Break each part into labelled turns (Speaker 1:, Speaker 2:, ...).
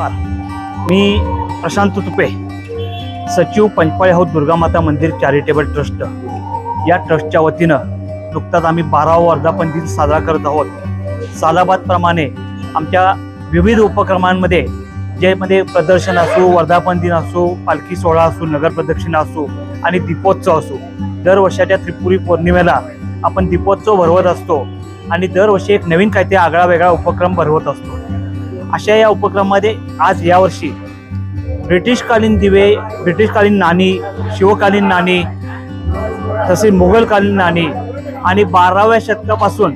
Speaker 1: नमस्कार. मी प्रशांत तुपे सचिव पंचपाळे हाऊस दुर्गामाता मंदिर चॅरिटेबल ट्रस्ट या ट्रस्टच्या वतीनं नुकताच आम्ही बारावा वर्धापन दिन साजरा करत आहोत. सालाबादप्रमाणे आमच्या विविध उपक्रमांमध्ये ज्यामध्ये प्रदर्शन असो वर्धापन दिन असो पालखी सोहळा असो नगर प्रदक्षिणा असो आणि दीपोत्सव असो दर वर्षाच्या त्रिपुरी पौर्णिमेला आपण दीपोत्सव भरवत असतो आणि दरवर्षी एक नवीन काहीतरी आगळा वेगळा उपक्रम भरवत असतो. अशा या उपक्रमामध्ये आज यावर्षी ब्रिटिशकालीन दिवे ब्रिटिशकालीन नाणी शिवकालीन नाणी तसेच मुघलकालीन नाणी आणि बाराव्या शतकापासून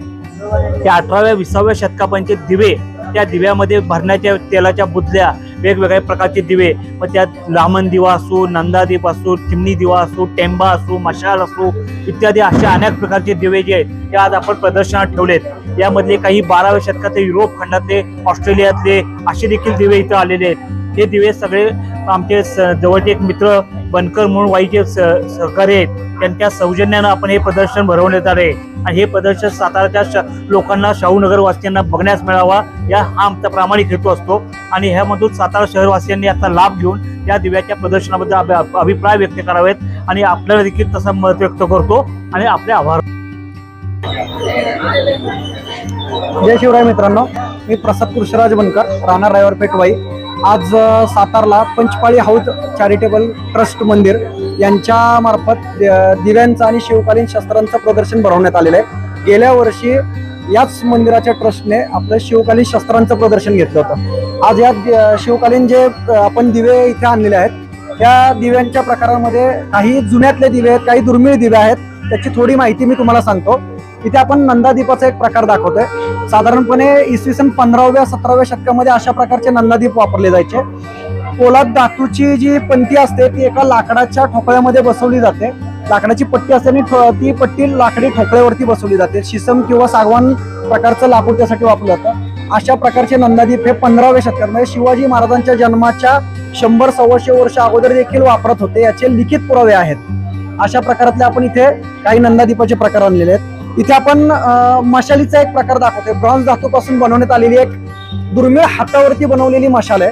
Speaker 1: ते अठराव्या विसाव्या शतकापर्यंतचे दिवे त्या दिव्यामध्ये भरण्याच्या तेलाच्या बुदल्या वेगवेगळ्या प्रकारचे दिवे. मग त्यात रामन दिवा असो नंदादीप असो चिमणी दिवा असो टेंबा असो मशाल असो इत्यादी अशा अनेक प्रकारचे दिवे जे आहेत ते आज आपण प्रदर्शनात ठेवलेत. यामधले काही बाराव्या शतकातले युरोप खंडातले ऑस्ट्रेलियातले असे देखील दिवे इथं आलेले आहेत. हे दिवे सगळे आमचे स- जवळचे एक मित्र बनकर म्हणून वाईचे स- सहकारी आहेत. त्यांच्या सौजन्यानं आपण हे प्रदर्शन भरवण्यात आले आणि हे प्रदर्शन साताराच्या श- लोकांना शाहूनगर वासियांना बघण्यास मिळावा या हा आमचा प्रामाणिक हेतू असतो. आणि ह्यामधून सातारा शहरवासियांनी याचा लाभ घेऊन या दिव्याच्या प्रदर्शनाबद्दल अभिप्राय व्यक्त करावेत. आणि आपल्याला देखील तसा मत व्यक्त करतो. आणि आपले आभार.
Speaker 2: जय शिवराय मित्रांनो मी प्रसाद कृष्णराज बनकर राणा रायवरपेठ वाई आज सातारला पंचपाळी हाऊस चॅरिटेबल ट्रस्ट मंदिर यांच्या मार्फत दिव्यांचं आणि शिवकालीन शस्त्रांचं प्रदर्शन भरवण्यात आलेलं आहे. गेल्या वर्षी याच मंदिराच्या ट्रस्टने आपलं शिवकालीन शस्त्रांचं प्रदर्शन घेतलं होतं. आज या दि- शिवकालीन जे आपण दिवे इथे आणलेले आहेत त्या दिव्यांच्या प्रकारामध्ये काही जुन्यातले दिवे आहेत काही दुर्मिळ दिवे आहेत त्याची थोडी माहिती मी तुम्हाला सांगतो. इथे आपण नंदादीपाचा एक प्रकार दाखवतोय. साधारणपणे इसवी सन पंधराव्या सतराव्या शतकामध्ये अशा प्रकारचे नंदादीप वापरले जायचे. पोलाद धातूची जी पंती असते ती एका लाकडाच्या ठोकळ्यामध्ये बसवली जाते. लाकडाची पट्टी असते आणि ठो- ती पट्टी लाकडी ठोकळ्यावरती बसवली जाते. शिसम किंवा सागवान प्रकारचं लाकूड त्यासाठी वापरलं जातं. अशा प्रकारचे नंदादीप हे पंधराव्या शतकात म्हणजे शिवाजी महाराजांच्या जन्माच्या शंभर सव्वाशे वर्ष अगोदर देखील वापरत होते. याचे लिखित पुरावे आहेत. अशा प्रकारातले आपण इथे काही नंदादीपाचे प्रकार आणलेले आहेत. इथे आपण मशालीचा एक प्रकार दाखवतोय. ब्रॉन्झ धातूपासून बनवण्यात आलेली एक दुर्मिळ हातावरती बनवलेली मशाल आहे.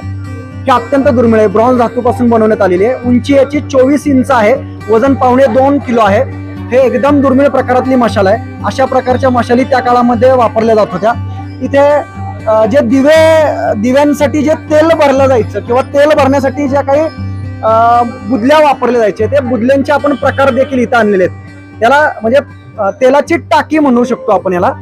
Speaker 2: ही अत्यंत दुर्मिळ आहे. ब्रॉन्झ धातूपासून बनवण्यात आलेली आहे. उंची याची चोवीस इंच आहे. वजन पावणे दोन किलो आहे. हे एकदम दुर्मिळ प्रकारातली मशाल आहे. अशा प्रकारच्या मशाली त्या काळामध्ये वापरल्या जात होत्या. इथे जे दिवे दिव्यांसाठी जे तेल भरलं जायचं किंवा तेल भरण्यासाठी ज्या काही बुदल्या वापरल्या जायचे ते बुदल्यांचे आपण प्रकार देखील इथं आणलेले आहेत. त्याला म्हणजे तेलाची टाकी म्हणू शकतो आपण याला.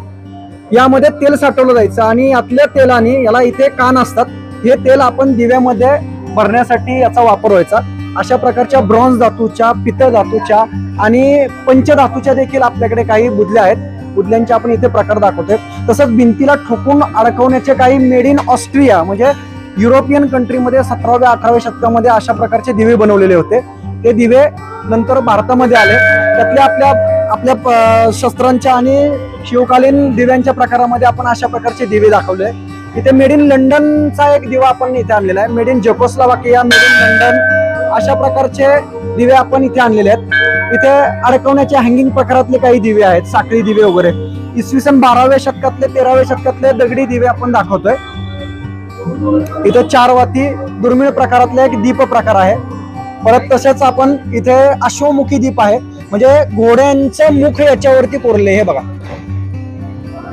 Speaker 2: यामध्ये तेल साठवलं जायचं आणि यातल्या तेलाने याला इथे कान असतात. हे तेल आपण दिव्यामध्ये भरण्यासाठी याचा वापर व्हायचा. अशा प्रकारच्या ब्रॉन्झ धातूच्या पितळ धातूच्या आणि पंचधातूच्या देखील आपल्याकडे काही बुदल्या आहेत. बुदल्यांचे आपण इथे प्रकार दाखवतोय. तसंच भिंतीला ठोकून अडकवण्याचे काही मेड इन ऑस्ट्रिया म्हणजे युरोपियन कंट्रीमध्ये सतराव्या अठराव्या शतकामध्ये अशा प्रकारचे दिवे बनवलेले होते. ते दिवे नंतर भारतामध्ये आले. त्यातल्या आपल्या आपल्या शस्त्रांच्या आणि शिवकालीन दिव्यांच्या प्रकारामध्ये आपण अशा प्रकारचे दिवे दाखवले इथे मेड इन लंडनचा एक दिवा आपण इथे आणलेला आहे. Made in Czechoslovakia made in London अशा प्रकारचे दिवे आपण इथे आणलेले आहेत. इथे अडकवण्याचे हँगिंग प्रकारातले काही दिवे आहेत साखळी दिवे वगैरे. इसवी सन बाराव्या शतकातले तेराव्या शतकातले दगडी दिवे आपण दाखवतोय. इथे चार वाती दुर्मिळ प्रकारातले एक दीप प्रकार आहे. परत तसेच आपण इथे अश्वमुखी दीप आहे. म्हणजे घोड्यांचं मुख याच्यावरती कोरले हे बघा.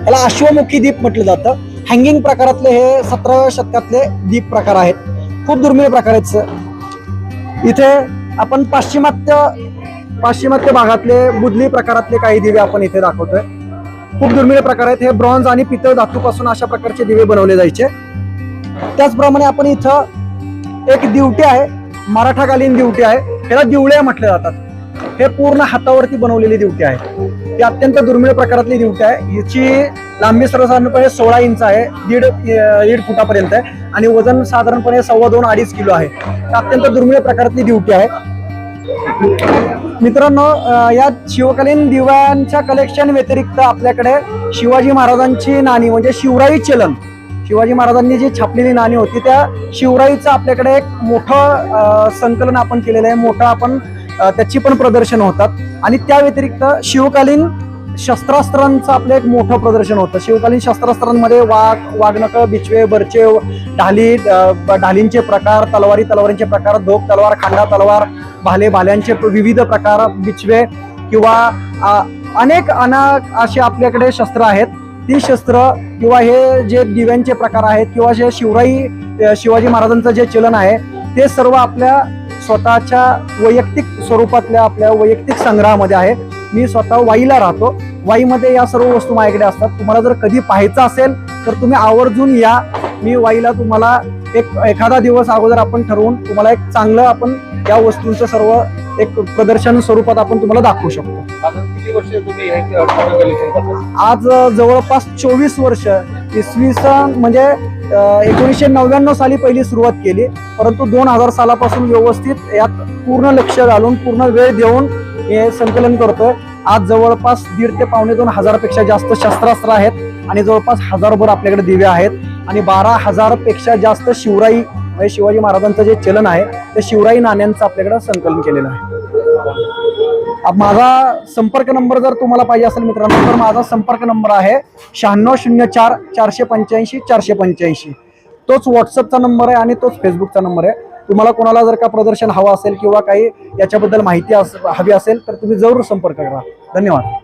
Speaker 2: याला अश्वमुखी दीप म्हटलं जातं. हँगिंग प्रकारातले हे सतराव्या शतकातले दीप प्रकार आहेत. खूप दुर्मिळ प्रकार आहेत सर इथे आपण पाश्चिमात्य पाश्चिमात्य भागातले बुदली प्रकारातले काही दिवे आपण इथे दाखवतोय. खूप दुर्मिळ प्रकार आहेत. हे ब्रॉन्झ आणि पितळ धातूपासून अशा प्रकारचे दिवे बनवले जायचे. त्याचप्रमाणे आपण इथं एक दिवटी आहे. मराठाकालीन दिवटी आहे. त्याला दिवळे म्हटले जातात. हे पूर्ण हातावरती बनवलेली दिवटी आहे. ती अत्यंत दुर्मिळ प्रकारातली दिवटी आहे. हिची लांबी सर्वसाधारणपणे सोळा इंच आहे. दीड दीड फुटापर्यंत आहे. आणि वजन साधारणपणे सव्वा दोन अडीच किलो आहे. अत्यंत दुर्मिळ प्रकारातली दिवटी आहे. मित्रांनो या शिवकालीन दिव्यांच्या कलेक्शन व्यतिरिक्त आपल्याकडे शिवाजी महाराजांची नाणी म्हणजे शिवराई चलन. शिवाजी महाराजांनी जी छापलेली नाणी होती त्या शिवराईचं आपल्याकडे एक मोठं संकलन आपण केलेलं आहे. मोठं आपण त्याची पण प्रदर्शन होतात. आणि त्या व्यतिरिक्त शिवकालीन शस्त्रास्त्रांचं आपलं एक मोठं प्रदर्शन होतं. शिवकालीन शस्त्रास्त्रांमध्ये वाघ वाघनक बिचवे बरचे ढाली ढालींचे प्रकार तलवारी तलवारींचे प्रकार धोक तलवार खांडा तलवार भाले भाल्यांचे विविध प्रकार बिचवे किंवा अनेक अना असे आपल्याकडे शस्त्र आहेत. ती शस्त्र किंवा हे जे दिव्यांचे प्रकार आहेत किंवा जे शिवराई शिवाजी महाराजांचं जे चलन आहे ते सर्व आपल्या स्वतःच्या वैयक्तिक स्वरूपातल्या आपल्या वैयक्तिक संग्रहामध्ये आहे. मी स्वतः वाईला राहतो. वाईमध्ये या सर्व वस्तू माझ्याकडे असतात. तुम्हाला जर कधी पाहायचं असेल तर तुम्ही आवर्जून या. मी वाईला तुम्हाला एक एखादा दिवस अगोदर आपण ठरवून तुम्हाला एक चांगलं आपण या वस्तूंचं सर्व एक प्रदर्शन स्वरूपात आपण तुम्हाला दाखवू शकतो. आज जवळपास चोवीस वर्ष इसवी सन म्हणजे एकोणीसशे नव्याण्णव साली पहिली सुरुवात केली. परंतु दोन हजार सालापासून व्यवस्थित यात पूर्ण लक्ष घालून पूर्ण वेळ देऊन हे संकलन करतोय. आज जवळपास दीड ते पावणे दोन हजारपेक्षा जास्त शस्त्रास्त्र आहेत आणि जवळपास हजारभर आपल्याकडे दिवे आहेत. आणि बारा हजारपेक्षा जास्त शिवराई म्हणजे शिवाजी महाराजांचं जे चलन आहे ते शिवराई नाण्यांचं आपल्याकडे संकलन केलेलं आहे. माझा संपर्क नंबर जर तुम्हाला पाहिजे असेल मित्रांनो तर माझा संपर्क नंबर आहे शहाण्णव शून्य चार चारशे पंच्याऐंशी चारशे पंच्याऐंशी. तोच व्हॉट्सअपचा नंबर आहे आणि तोच फेसबुकचा नंबर आहे. तुम्हाला कोणाला जर का प्रदर्शन हवं असेल किंवा काही याच्याबद्दल माहिती अस हवी असेल तर तुम्ही जरूर संपर्क करा. धन्यवाद.